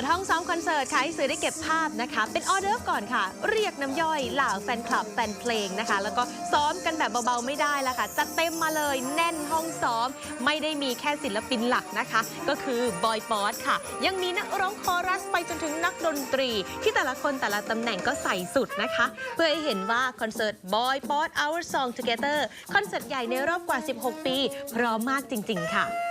ดห้องซ้อมคอนเสิร์ตค่ะให้สื่อได้เก็บภาพนะคะ เป็นออเดอร์ก่อนค่ะ เรียกน้ำย่อยเหล่าแฟนคลับแฟนเพลงนะคะ แล้วก็ซ้อมกันแบบเบาๆไม่ได้แล้วค่ะจัดเต็มมาเลยแน่นห้องซ้อม ไม่ได้มีแค่ศิลปินหลักนะคะ ก็คือบอยปอดค่ะ ยังมีนักร้องคอรัสไปจนถึงนักดนตรี ที่แต่ละคนแต่ละตำแหน่งก็ใส่สุดนะคะ เพื่อให้เห็นว่าคอนเสิร์ต Boy p o d Our Song Together คอนเสิร์ตใหญ่ในรอบกว่า 16 ปี พร้อมมากจริง ๆ ค่ะ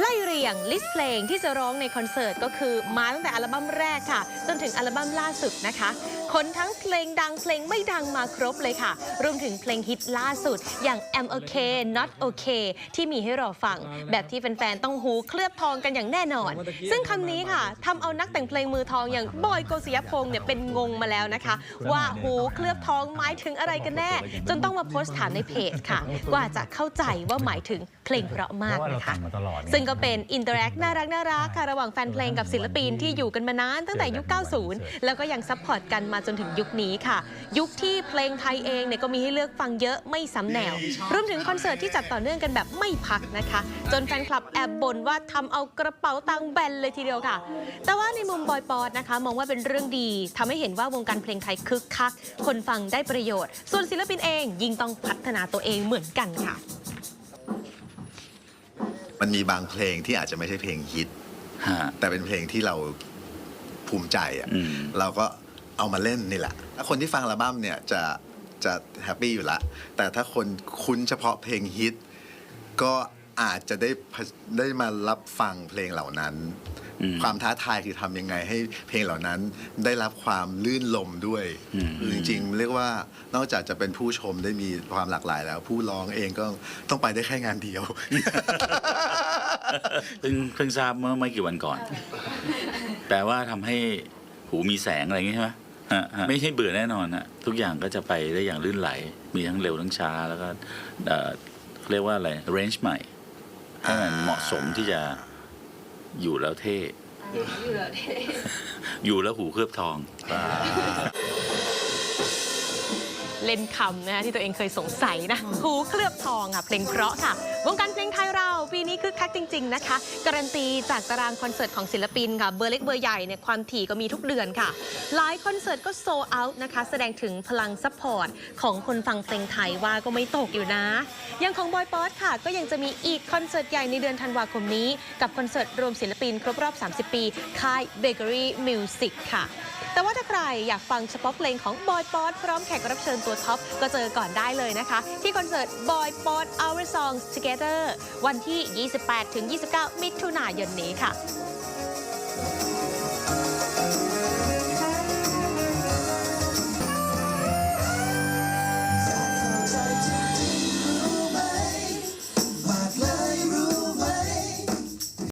ไล่เรียงลิสต์เพลงที่จะร้องในคอนเสิร์ตก็คือมาตั้งแต่อัลบั้มแรกค่ะ จนถึงอัลบั้มล่าสุดนะคะ คนทั้งเพลงดังเพลงไม่ดังมาครบเลยค่ะ รวมถึงเพลงฮิตล่าสุด อย่าง Am Okay Not Okay ที่มีให้รอฟัง แบบที่แฟนๆต้องหูเคลือบทองกันอย่างแน่นอน ซึ่งคำนี้ค่ะทำเอานักแต่งเพลงมือทองอย่างบอยโกศิยพงษ์เนี่ยเป็นงงมาแล้วนะคะ ว่าหูเคลือบทองหมายถึงอะไรกันแน่ จนต้องมาโพสต์ถามในเพจค่ะ กว่าจะเข้าใจว่าหมายถึงเพลงเพราะมากนะคะเพราะว่าเราทำมาตลอดไงซึ่งก็เป็นอินเตอร์แอคน่ารักน่ารักค่ะระหว่างแฟนเพลงกับศิลปินที่อยู่กันมานานตั้งแต่ยุค 90 แล้วก็ยังซัพพอร์ตกันมาจนถึงยุคนี้ค่ะ ยุคที่เพลงไทยเองเนี่ยก็มีให้เลือกฟังเยอะไม่ซ้ำแนว รวมถึงคอนเสิร์ตที่จัดต่อเนื่องกันแบบไม่พักนะคะ จนแฟนคลับแอบบ่นว่าทำเอากระเป๋าตังค์แบนเลยทีเดียวค่ะ แต่ว่าในมุมบอยปอดนะคะ มองว่าเป็นเรื่องดีทำให้เห็นว่าวงการเพลงไทยคึกคัก คนฟังได้ประโยชน์ ส่วนศิลปินเองยิ่งต้องพัฒนาตัวเองเหมือนกันค่ะ มันมีบางเพลงที่อาจจะไม่ใช่เพลงฮิต ฮะ แต่เป็นเพลงที่เราภูมิใจอะอืม เราก็เอามาเล่นนี่แหละถ้าคนที่ฟังอัลบั้มเนี่ยจะจะแฮปปี้อยู่ละแต่ถ้าคนคุ้นเฉพาะเพลงฮิต ก็อาจจะได้พะได้มารับฟังเพลงเหล่านั้น อืม ความท้าทายคือทำยังไงให้เพลงเหล่านั้นได้รับความลื่นลมด้วยอืม คือจริงๆ เรียกว่านอกจากจะเป็นผู้ชมได้มีความหลากหลายแล้ว ผู้ร้องเองก็ต้องไปได้แค่งานเดียว เพิ่งเพิ่งทราบเมื่อไม่กี่วันก่อน แปลว่าทำให้หูมีแสงอะไรอย่างงี้ใช่ไหมฮะฮะไม่ใช่เบื่อแน่นอนฮะทุกอย่างก็จะไปได้อย่างลื่นไหล มีทั้งเร็วทั้งช้าแล้วก็เอ่อเรียกว่าอะไรเรนจ์ใหม่ให้มันเหมาะสมที่จะอยู่แล้วเท่ อยู่แล้วหูเคลือบทอง เล่นคำนะที่ตัวเองเคยสงสัยนะหูเคลือบทองค่ะเพลงเพราะค่ะวงการเพลงไทยเราปีนี้คึกคักจริง ๆ นะคะ การันตีจากตารางคอนเสิร์ตของศิลปินค่ะเบอร์เล็กเบอร์ใหญ่เนี่ยความถี่ก็มีทุกเดือนค่ะ หลายคอนเสิร์ตก็โซเอาท์นะคะ แสดงถึงพลังซัพพอร์ตของคนฟังเพลงไทยว่าก็ไม่ตกอยู่นะอย่างของบอยป๊อตค่ะ ก็ยังจะมีอีกคอนเสิร์ตใหญ่ในเดือนธันวาคมนี้ กับคอนเสิร์ตรวมศิลปินครบรอบ 30 ปีค่าย Bakery Music ค่ะ แต่ว่าถ้าใครอยากฟังเฉพาะเพลงของบอยป๊อตพร้อมแขกรับเชิญตัวท็อป ก็เจอก่อนได้เลยนะคะ ที่คอนเสิร์ต Boy Pod Our Songs Together วันที่ 28-29 มิถุนายนนี้ค่ะ